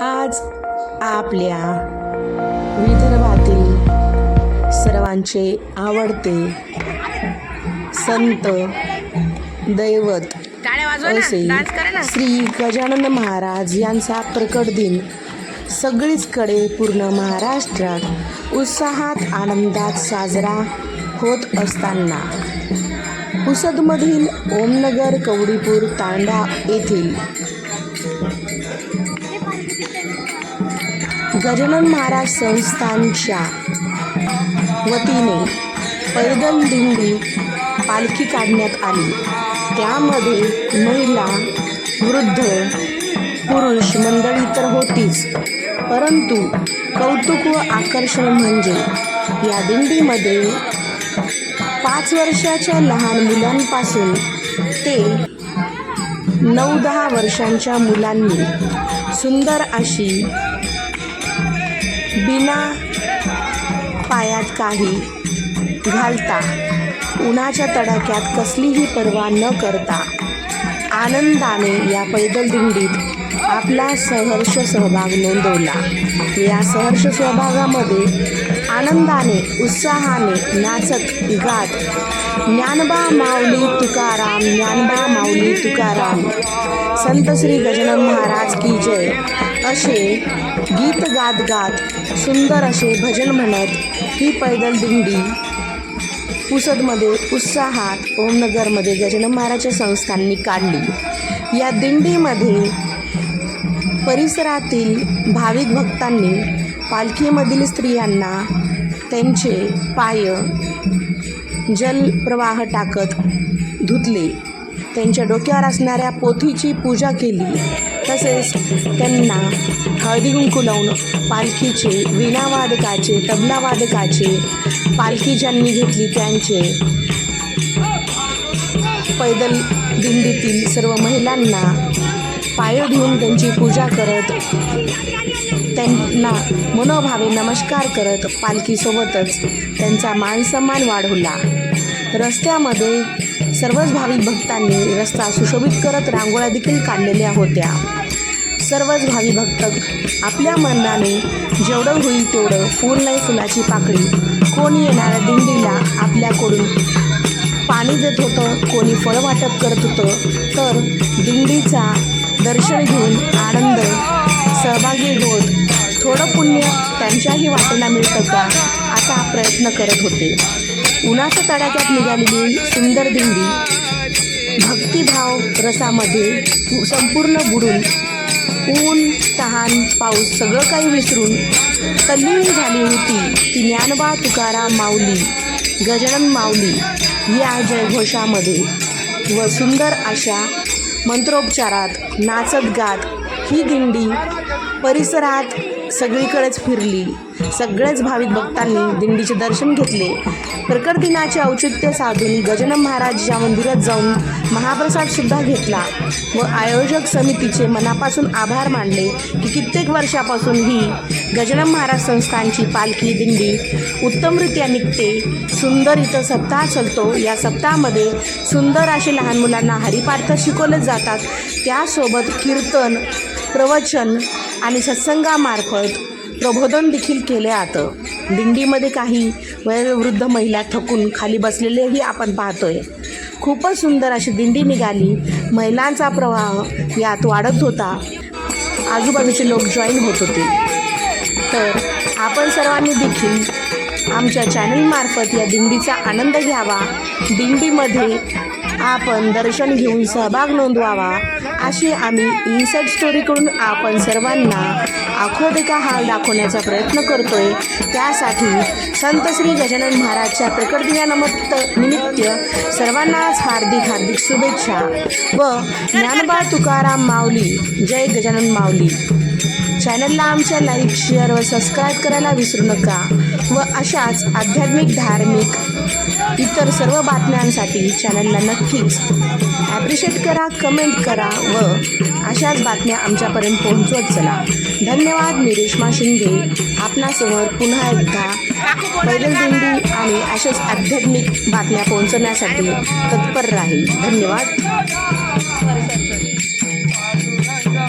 आज आपल्या विदर्भातील सर्वांचे आवडते संत दैवत असे श्री गजानन महाराज यांचा प्रकट दिन सगळीचकडे पूर्ण महाराष्ट्रात उत्साहात आनंदात साजरा होत असताना पुसदमधील ओमनगर कवडीपूर तांडा येथील गजानन महाराज संस्थानच्या वतीने पैदल दिंडी पालखी काढण्यात आली. त्यामध्ये महिला वृद्ध पुरुष मंडळी तर होतीच. परंतु कौतुक व आकर्षण म्हणजे या दिंडीमध्ये पाच वर्षाच्या लहान मुलांपासून ते नऊ दहा वर्षांच्या मुलांनी सुंदर अशी बिना पायात काही घालता उन्हाच्या तडाख्यात कसलीही पर्वा न करता आनंदाने या पैदल दिंडीत आपला सहर्ष सहभाग नोंदवला. या सहर्ष सहभागामध्ये आनंदाने उत्साहाने नाचत गात ज्ञानबा माऊली तुकाराम ज्ञानबा माऊली तुकाराम. संत श्री गजानन महाराज की जय. असे गीत गात गात सुंदर असे भजन म्हणत ही पैदल दिंडी पुसदमध्ये उत्साहात ओमनगरमध्ये गजानन महाराजच्या संस्थांनी काढली. या दिंडीमध्ये परिसरातील भाविक भक्तांनी पालखीमधील स्त्रियांना त्यांचे पाय जलप्रवाह टाकत धुतले. त्यांच्या डोक्यावर असणाऱ्या पोथीची पूजा केली. तसेच त्यांना हळदी कुंकू लावून पालखीचे वीणावादकाचे तबलावादकाचे पालखी ज्यांनी घेतली त्यांचे पैदल दिंडीतील सर्व महिलांना पाय धुवून त्यांची पूजा करत त्यांना मनोभावे नमस्कार करत पालखीसोबतच त्यांचा मानसन्मान वाढवला. रस्त्यामध्ये सर्वच भाविक भक्तांनी रस्ता सुशोभित करत रांगोळ्या देखील काढलेल्या होत्या. सर्वच भावी भक्त आपल्या मनाने जेवढं होईल तेवढं फूल नाही फुलाची पाकळी. कोणी येणाऱ्या दिंडीला आपल्याकडून पाणी देत होतं कोणी फळ वाटप करत होतं तर दिंडीचा दर्शन घेऊन आनंद सहभागी होत थोडं पुण्य त्यांच्याही वाटेला मिळतं का असा प्रयत्न करत होते. उन्हाच्या तडाख्यात निघालेली सुंदर दिंडी भक्तिभाव रसामध्ये संपूर्ण बुडून ऊन तहान पाऊस सगळं काही विसरून तल्लीन झाली होती ती ज्ञानबा तुकाराम माऊली गजानन माऊली या जयघोषामध्ये. व सुंदर अशा मंत्रोपचारात नाचत गात ही दिंडी परिसरात सगळीकडेच फिरली. सगळेच भाविक भक्तांनी दिंडीचे दर्शन घेतले. प्रकट दिनाचे औचित्य साधून गजानन महाराजच्या मंदिरात जाऊन महाप्रसादसुद्धा घेतला व आयोजक समितीचे मनापासून आभार मानले की कित्येक वर्षापासून ही गजानन महाराज संस्थांची पालखी दिंडी उत्तमरित्या निघते सुंदर इथं सप्ताह चालतो. या सप्ताहामध्ये सुंदर असे लहान मुलांना हरिपार्थ शिकवले जातात. त्यासोबत कीर्तन प्रवचन आणि सत्संगामार्फत प्रबोधन देखील केले जातं दिंडीमध्ये काही वयोवृद्ध महिला थकून खाली बसलेलेही आपण पाहतोय. खूपच सुंदर अशी दिंडी निघाली. महिलांचा प्रवाह यात वाढत होता. आजूबाजूचे लोक जॉईन होत होते. तर आपण सर्वांनी देखील आमच्या चॅनलमार्फत या दिंडीचा आनंद घ्यावा. दिंडीमध्ये आपण दर्शन घेऊन सहभाग नोंदवावा. अशी आम्ही इन्सर्ट स्टोरीकडून आपण सर्वांना आखो हाल दाखवण्याचा प्रयत्न करतोय. त्यासाठी संत श्री गजानन महाराजच्या प्रकट दिनानिमित्त निमित्त सर्वांनाच हार्दिक हार्दिक शुभेच्छा व ज्ञानबा तुकाराम माऊली जय गजानन माऊली. चॅनलला आमच्या लाईक शेअर व सबस्क्राईब करायला विसरू नका. व अशाच आध्यात्मिक धार्मिक इतर सर्व बातम्यांसाठी चॅनलला नक्कीच ॲप्रिशिएट करा कमेंट करा व अशाच बातम्या आमच्यापर्यंत पोहोचवत चला. धन्यवाद मी रेश्मा शिंदे. आपणासमोर पुन्हा एकदा पैदल दिंडी आणि अशाच आध्यात्मिक बातम्या पोहोचवण्यासाठी तत्पर राहील. धन्यवाद.